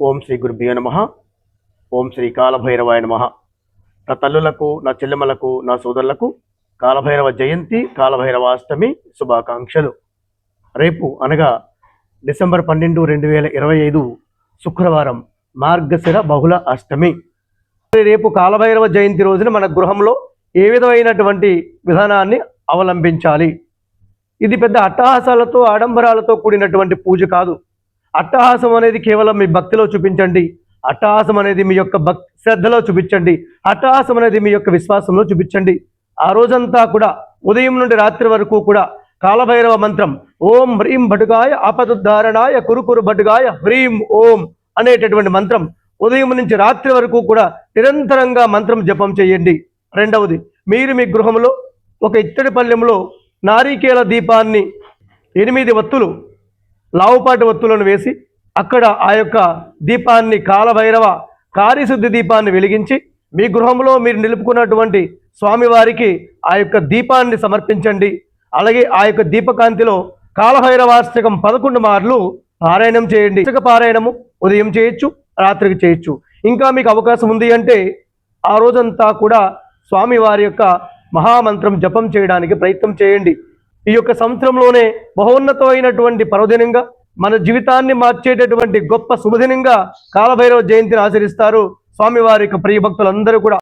ఓం శ్రీ గురుభ్యో నమ. ఓం శ్రీ కాలభైరవాయ నమ. నా తల్లులకు నా చెల్లెమ్మలకు నా సోదరులకు కాలభైరవ జయంతి కాలభైరవాష్టమి శుభాకాంక్షలు. రేపు అనగా డిసెంబర్ పన్నెండు రెండు వేల ఇరవై ఐదు శుక్రవారం మార్గశిర బహుళ అష్టమి. రేపు కాలభైరవ జయంతి రోజున మన గృహంలో ఏ విధమైనటువంటి విధానాన్ని అవలంబించాలి? ఇది పెద్ద అట్టహాసాలతో ఆడంబరాలతో కూడినటువంటి పూజ కాదు. అట్టహాసం అనేది కేవలం మీ భక్తిలో చూపించండి. అట్టహాసం అనేది మీ యొక్క భక్ శ్రద్ధలో చూపించండి. అట్టహాసం అనేది మీ యొక్క విశ్వాసంలో చూపించండి. ఆ రోజంతా కూడా ఉదయం నుండి రాత్రి వరకు కూడా కాలభైరవ మంత్రం ఓం హ్రీం భటుగాయ ఆపదుద్ధారణాయ కురుకురు భటుగాయ హ్రీం ఓం అనేటటువంటి మంత్రం ఉదయం నుంచి రాత్రి వరకు కూడా నిరంతరంగా మంత్రం జపం చేయండి. రెండవది మీరు మీ గృహంలో ఒక ఇత్తడి పల్లెంలో నారికేల దీపాన్ని ఎనిమిది వత్తులు లావుపాటి వత్తులను వేసి అక్కడ ఆ యొక్క దీపాన్ని కాలభైరవ కారిశుద్ధి దీపాన్ని వెలిగించి మీ గృహంలో మీరు నిలుపుకున్నటువంటి స్వామివారికి ఆ యొక్క దీపాన్ని సమర్పించండి. అలాగే ఆ యొక్క దీపకాంతిలో కాలభైరవాష్టకం పదకొండు మార్లు పారాయణం చేయండి. ఇసుక పారాయణము ఉదయం చేయొచ్చు రాత్రికి చేయొచ్చు. ఇంకా మీకు అవకాశం ఉంది అంటే ఆ రోజంతా కూడా స్వామివారి యొక్క మహామంత్రం జపం చేయడానికి ప్రయత్నం చేయండి. ఈ యొక్క సంవత్సరంలోనే బహోన్నతమైనటువంటి పర్వదినంగా మన జీవితాన్ని మార్చేటటువంటి గొప్ప శుభదినంగా కాలభైరవ జయంతిని ఆచరిస్తారు. స్వామివారి యొక్క ప్రియ భక్తులందరూ కూడా.